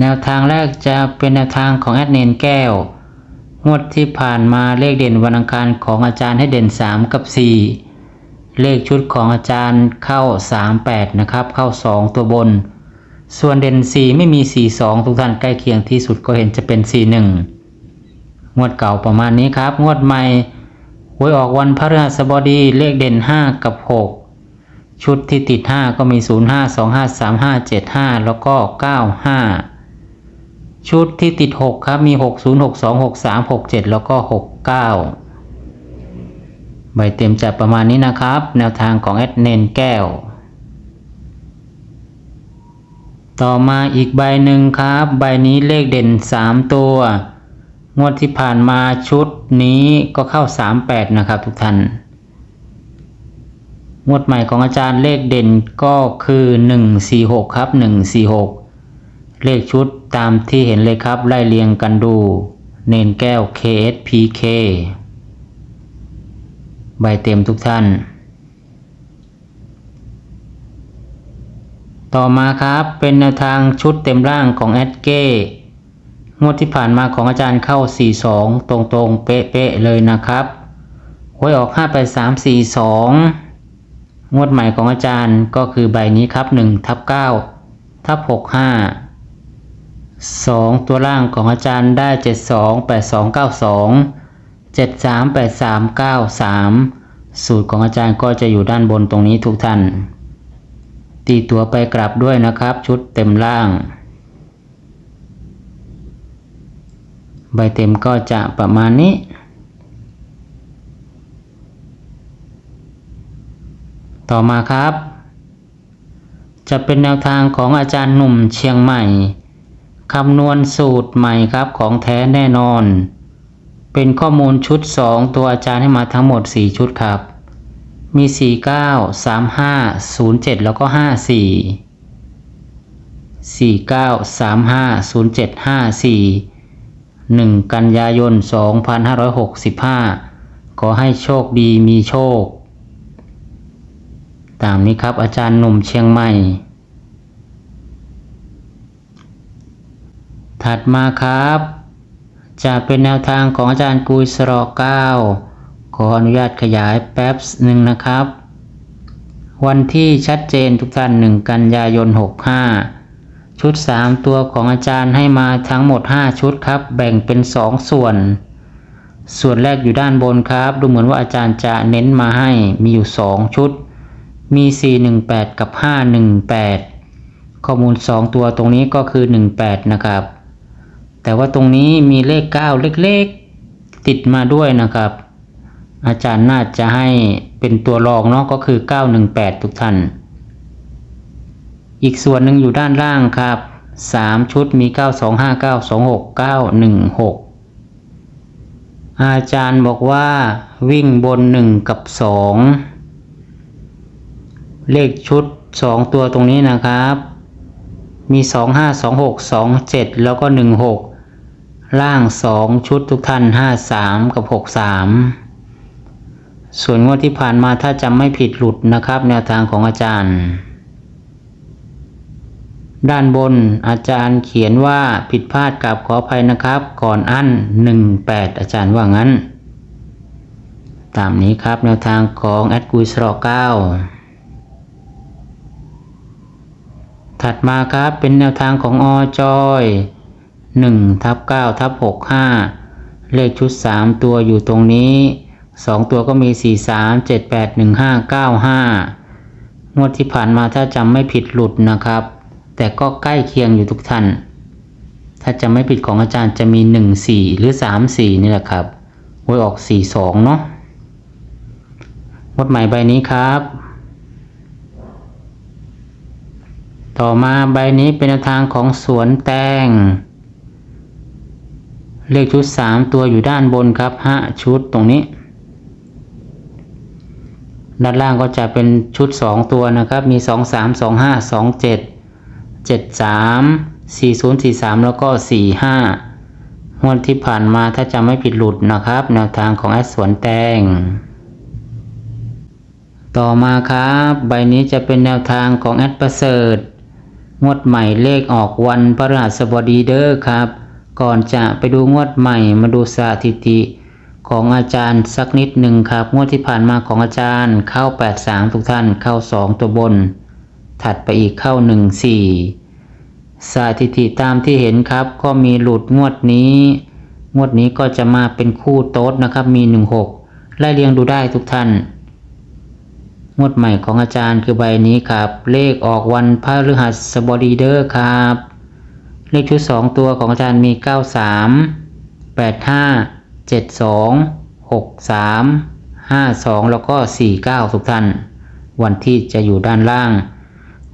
แนวทางแรกจะเป็นแนวทางของแอดเนนแก้ว งวดที่ผ่านมาเลขเด่นวันอังคารของอาจารย์ให้เด่น 3 กับ 4 เลขชุดของอาจารย์เข้า 38 นะครับ เข้า 2 ตัวบน ส่วนเด่น 4 ไม่มี 42 ทุกท่านใกล้เคียงที่สุดก็เห็นจะเป็น 41 งวดเก่าประมาณนี้ครับ งวดใหม่หวยออกวันพฤหัสบดีเลขเด่น 5 กับ 6 ชุดที่ติด 5 ก็มี 0 5 2 5 3 5 7 5 แล้วก็ 95 ชุดที่ติด 6 ครับ มี 6 0 6 2 6 3 6 7 แล้วก็ 69 ใบเต็มจะประมาณนี้นะครับ แนวทางของแอดเนนแก้ว ต่อมาอีกใบหนึ่งครับ ใบนี้เลขเด่น 3 ตัว งวดที่ผ่านมาชุดนี้ก็เข้า 38 นะครับทุกท่าน งวดใหม่ของอาจารย์เลขเด่นก็คือ 146 ครับ 146 เลขชุด ตามที่เห็นเลยครับไล่เรียงกันดู เนนแก้ว KSPK ใบเต็มทุกท่าน ต่อมาครับเป็นแนวทางชุดเต็มร่างของแอดเก้งวดที่ผ่านมาของอาจารย์เข้า 42 ตรงๆ เป๊ะๆเลยนะครับหวยออก58342งวดใหม่ของอาจารย์ก็คือใบนี้ครับ1ทับ9ทับ65 2 ตัวล่างของอาจารย์ได้ 72 8292 73 83 93 สูตรของอาจารย์ก็จะอยู่ด้านบนตรงนี้ทุกท่าน ตีตัวไปกลับด้วยนะครับ ชุดเต็มล่าง ใบเต็มก็จะประมาณนี้ต่อมาครับ จะเป็นแนวทางของอาจารย์หนุ่มเชียงใหม่ คำนวณสูตรใหม่ครับของแท้แน่นอน เป็นข้อมูลชุด 2 ตัวอาจารย์ให้มาทั้งหมด 4 ชุดครับ มี 49 35 07 แล้วก็ 54 49 35 07 54 1 กันยายน 2565 ขอให้โชคดีมีโชค ตามนี้ครับอาจารย์หนุ่มเชียงใหม่ ถัดมาครับ จะเป็นแนวทางของอาจารย์กุยสระเก้าขออนุญาตขยายแป๊บหนึ่งนะครับ วันที่ชัดเจนทุกท่าน1กันยายน 65 ชุด 3 ตัวของอาจารย์ให้มาทั้งหมด 5 ชุดครับ แบ่งเป็น 2 ส่วน ส่วนแรกอยู่ด้านบนครับ ดูเหมือนว่าอาจารย์จะเน้นมาให้มีอยู่ 2 ชุด มี 418 กับ 518 ข้อมูล 2 ตัวตรงนี้ก็คือ 18 นะครับ แต่ว่าตรงนี้มีเลข 9 เล็กๆ ติดมาด้วยนะครับ อาจารย์น่าจะให้เป็นตัวรองเนาะก็คือ 918 ทุกท่าน อีกส่วนหนึ่งอยู่ด้านล่างครับ 3 ชุดมี 925 926 916 อาจารย์บอกว่าวิ่งบน 1 กับ 2 เลขชุด 2 ตัวตรงนี้นะครับมี 25 26 27 แล้วก็ 16 ล่าง2ชุดทุกท่าน53กับ63ส่วนงวดที่ผ่านมาถ้าจำไม่ผิดหลุดนะครับ แนวทางของอาจารย์ ด้านบนอาจารย์เขียนว่าผิดพลาดกับขออภัยนะครับ ก่อนอัน18อาจารย์ว่างั้น ตามนี้ครับแนวทางของแอดกุยสระเก้าถัดมาครับเป็นแนวทางของอจอย 1ทับ9ทับ65 เลขชุด 3 ตัวอยู่ตรงนี้ 2 ตัวก็มี 4 3 7 8 1 5 9 5 งวดที่ผ่านมาถ้าจำไม่ผิดหลุดนะครับ แต่ก็ใกล้เคียงอยู่ทุกท่าน ถ้าจำไม่ผิดของอาจารย์จะมี 1 4 หรือ 3 4 นี่แหละครับหวยออก 4 2 เนาะงวดใหม่ใบนี้ครับ ต่อมาใบนี้เป็นทางของสวนแตง เลขชุด 3 ตัวอยู่ด้านบนครับ5ชุดตรงนี้ ด้านล่างก็จะเป็นชุด 2 ตัวนะครับ มี 2 3 2 5 2 7 7 3 4 0 4 3 แล้วก็ 4 5งวดที่ผ่านมาถ้าจำไม่ผิดหลุดนะครับ แนวทางของแอดสวนแตง ต่อมาครับ ใบนี้จะเป็นแนวทางของแอดประเสริฐ งวดใหม่เลขออกวันพฤหัสบดีเด้อครับ ก่อนจะไปดูงวดใหม่มาดูสถิติของอาจารย์สักนิดหนึ่งครับ งวดที่ผ่านมาของอาจารย์เข้า 83 ทุกท่านเข้า 2 ตัวบน ถัดไปอีกเข้า 14สถิติตามที่เห็นครับก็มีหลุดงวดนี้ งวดนี้ก็จะมาเป็นคู่โต๊ดนะครับมี 16ไล่เรียงดูได้ทุกท่าน งวดใหม่ของอาจารย์คือใบนี้ครับ เลขออกวันพฤหัสบดีเด้อครับ เลขชุด 2 ตัวของอาจารย์มี 93 85 72 63 52 แล้วก็ 49 ทุกท่าน วันที่จะอยู่ด้านล่าง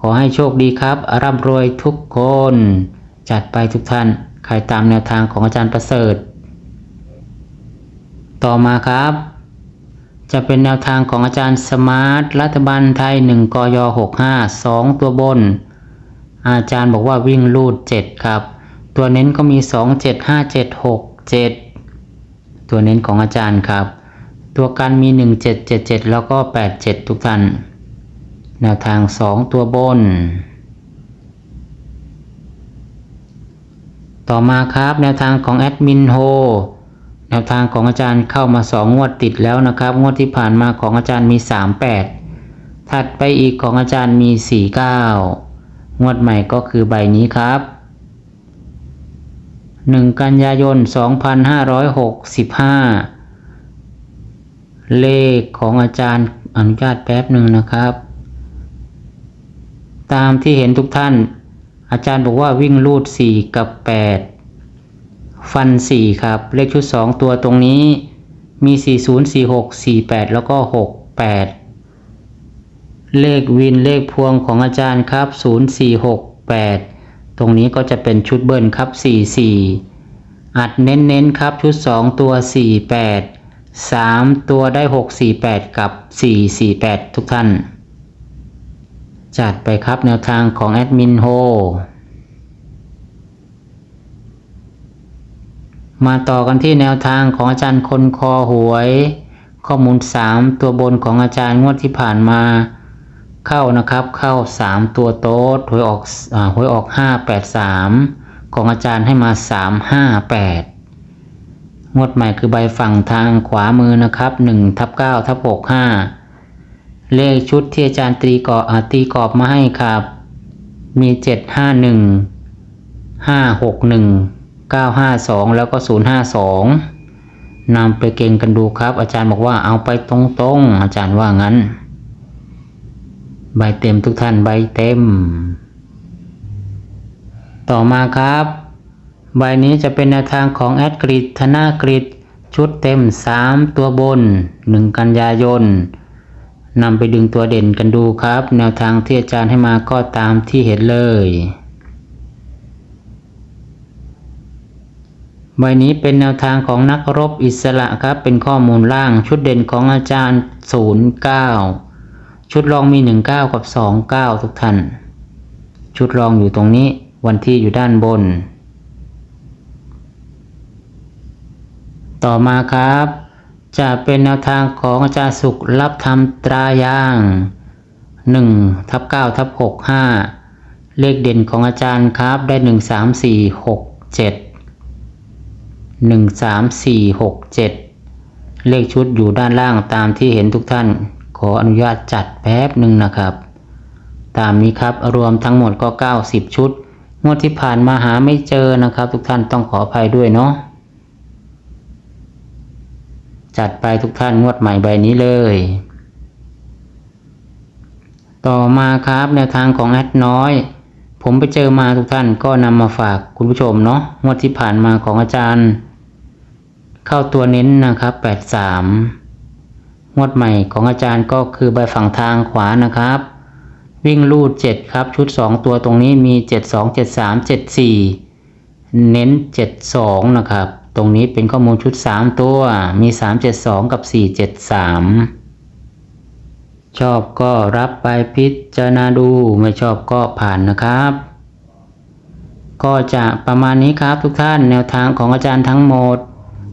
ขอให้โชคดีครับ ร่ำรวยทุกคน จัดไปทุกท่าน ใครตามแนวทางของอาจารย์ประเสริฐ ต่อมาครับ จะเป็นแนวทางของอาจารย์สมาร์ท รัฐบาลไทย 1กย65 2 ตัวบน อาจารย์บอกว่าวิ่งลูด 7 ครับ ตัวเน้นก็มี 2 7 5 7 6 7 ตัวเน้นของอาจารย์ครับ ตัวกันมี 1 7 7 7 แล้วก็ 8 7 ทุกท่าน แนวทาง 2 ตัวบน ต่อมาครับแนวทางของแอดมินโฮแนวทางของอาจารย์เข้ามาสองงวดติดแล้วนะครับ งวดที่ผ่านมาของอาจารย์มี 38 ถัดไปอีกของอาจารย์มี 49 งวดใหม่ก็คือใบนี้ครับ 1 กันยายน 2565 เลขของอาจารย์อนุญาตแป๊บหนึ่งนะครับ ตามที่เห็นทุกท่าน อาจารย์บอกว่าวิ่งลูด 4 กับ 8 ฟัน 4 ครับ เลขชุด 2 ตัวตรงนี้มี 40 46 48 แล้วก็ 68 เลขวินเลขพวงของอาจารย์ครับ 0468 ตรงนี้ก็จะเป็นชุดเบิ้ลครับ 44 อัดเน้นๆครับชุด 2 ตัว 48 3 ตัวได้ 648 กับ 448 ทุกท่าน จัดไปครับแนวทางของแอดมินโฮมาต่อกันที่แนวทางของอาจารย์คนคอหวย ข้อมูล 3 ตัวบนของอาจารย์งวดที่ผ่านมา เข้านะครับ เข้า 3 ตัวโต๊ดหวยออกอหวยออก 583 ของอาจารย์ให้มา 358 งวดใหม่คือใบฝั่งทางขวามือนะครับ1ทับ9ทับ65 เลขชุดที่อาจารย์ตีกรอบตีกรอบมาให้ครับ มี 751 561 952 แล้วก็ 052นำไปเก่งกันดูครับ อาจารย์บอกว่าเอาไปตรงๆ อาจารย์ว่างั้น ใบเต็มทุกท่านใบเต็ม ต่อมาครับ ใบนี้จะเป็นแนวทางของแอดกริดธนากริดชุดเต็ม 3 ตัวบน 1 กันยายนนำไปดึงตัวเด่นกันดูครับ แนวทางที่อาจารย์ให้มาก็ตามที่เห็นเลย ใบนี้เป็นแนวทางของนักรบอิสระครับ เป็นข้อมูลล่างชุดเด่นของอาจารย์ 09 ชุดรองมี 19 กับ 29 ทุกท่าน ชุดรองอยู่ตรงนี้ วันที่อยู่ด้านบน ต่อมาครับ จะเป็นแนวทางของอาจารย์สุขรับทำตรายาง1ทับ9ทับ65 เลขเด่นของอาจารย์ครับได้ 1 3 4 6 7หนึ่งสามสี่หกเจ็ดเลขชุดอยู่ด้านล่างตามที่เห็นทุกท่าน ขออนุญาตจัดแป๊บหนึ่งนะครับ ตามนี้ครับรวมทั้งหมดก็ 90 ชุด งวดที่ผ่านมาหาไม่เจอนะครับ ทุกท่านต้องขออภัยด้วยเนาะจัดไปทุกท่านงวดใหม่ใบนี้เลย ต่อมาครับแนวทางของแอดน้อย ผมไปเจอมาทุกท่านก็นำมาฝากคุณผู้ชมเนาะงวดที่ผ่านมาของอาจารย์ เข้าตัวเน้นนะครับ 83 งวดใหม่ของอาจารย์ก็คือใบฝั่งทางขวานะครับ วิ่งลูด 7 ครับ ชุด 2 ตัวตรงนี้มี 72 73 74 เน้น 72 นะครับ ตรงนี้เป็นข้อมูลชุด 3 ตัวมี 372 กับ 473ชอบก็รับไปพิจารณาดูไม่ชอบก็ผ่านนะครับ ก็จะประมาณนี้ครับทุกท่านแนวทางของอาจารย์ทั้งหมด